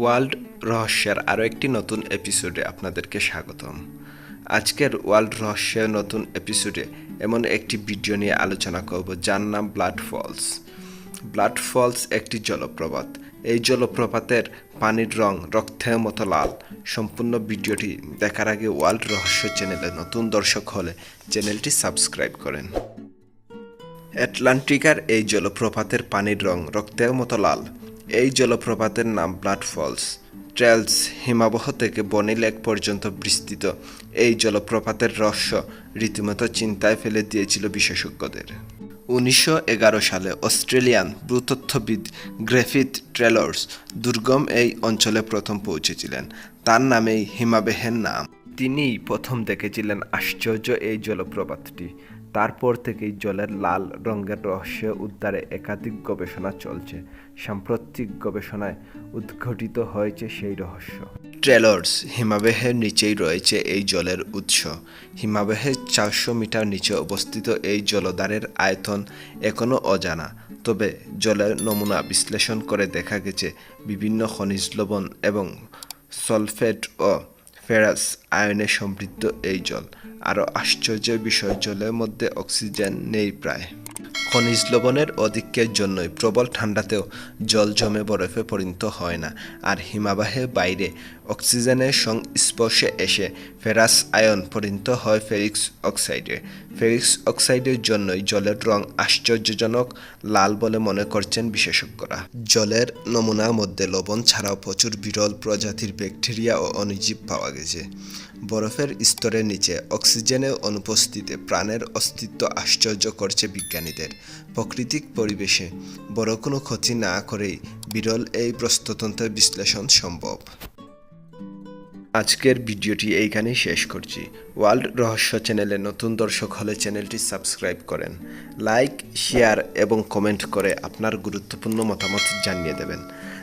World রহস্যের আরও একটি নতুন এপিসোডে আপনাদেরকে স্বাগতম। আজকের ওয়ার্ল্ড রহস্যের নতুন এপিসোডে এমন একটি ভিডিও নিয়ে আলোচনা করব যার নাম ব্লাড ফলস। ব্লাড ফলস একটি জলপ্রপাত। এই জলপ্রপাতের পানির রং রক্তের মতো লাল। সম্পূর্ণ ভিডিওটি দেখার আগে ওয়ার্ল্ড রহস্য চ্যানেলে নতুন দর্শক হলে চ্যানেলটি সাবস্ক্রাইব করেন। অ্যাটলান্টিকার এই জলপ্রপাতের পানির রং রক্তের মতো লাল। এই জলপ্রপাতের নাম ব্লাড ফলস। ট্রেলস হিমাবহ থেকে বনি লেক পর্যন্ত বিস্তৃত। এই জলপ্রপাতের রহস্য রীতিমতো চিন্তায় ফেলে দিয়েছিল বিশেষজ্ঞদের। উনিশশো এগারো সালে অস্ট্রেলিয়ান ভূতত্ত্ববিদ গ্রেফিথ ট্রেলর্স দুর্গম এই অঞ্চলে প্রথম পৌঁছেছিলেন। তার নামেই হিমাবেহের নাম। তিনিই প্রথম দেখেছিলেন আশ্চর্য এই জলপ্রপাতটি। তারপর থেকেই জলের লাল রঙের রহস্য উদ্ধারে একাধিক গবেষণা চলছে। সাম্প্রতিক গবেষণায় উদ্ঘটিত হয়েছে সেই রহস্য। ট্রেলর্স, হিমাবহের নিচেই রয়েছে এই জলের উৎস। হিমাবহের চারশো মিটার নিচে অবস্থিত এই জলধারের আয়তন এখনও অজানা। তবে জলের নমুনা বিশ্লেষণ করে দেখা গেছে বিভিন্ন খনিজ লবণ এবং সলফেট ও ফেরাস আয়নে সমৃদ্ধ এই জল। আরও আশ্চর্যের বিষয় জলের মধ্যে অক্সিজেন নেই প্রায়। খনিজ লবণের অধিক্যের জন্যই প্রবল ঠান্ডাতেও জল জমে বরফে পরিণত হয় না, আর হিমাবাহের বাইরে অক্সিজেনের সংস্পর্শে এসে ফেরাস আয়ন পরিণত হয় ফেরিক্স অক্সাইডে। ফেরিক্স অক্সাইডের জন্যই জলের রং আশ্চর্যজনক, লাল বলে মনে করছেন বিশেষজ্ঞরা। জলের নমুনার মধ্যে লবণ ছাড়াও প্রচুর বিরল প্রজাতির ব্যাকটেরিয়া ও অণুজীব পাওয়া গেছে। বরফের স্তরের নিচে অক্সিজেনের অনুপস্থিতিতে প্রাণের অস্তিত্ব আশ্চর্য করছে বিজ্ঞানীদের। প্রাকৃতিক পরিবেশে। বড় কোনো ক্ষতি না করেই বিরল এই প্রস্ততন্ত্রের বিশ্লেষণ সম্ভব। আজকের ভিডিওটি এইখানেই শেষ করছি। ওয়ার্ল্ড রহস্য চ্যানেলে নতুন দর্শক হলে চ্যানেলটি সাবস্ক্রাইব করেন। লাইক, শেয়ার এবং কমেন্ট করে আপনার গুরুত্বপূর্ণ মতামত জানিয়ে দেবেন।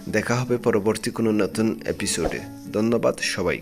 দেখা হবে পরবর্তী কোনো নতুন এপিসোডে। ধন্যবাদ সবাই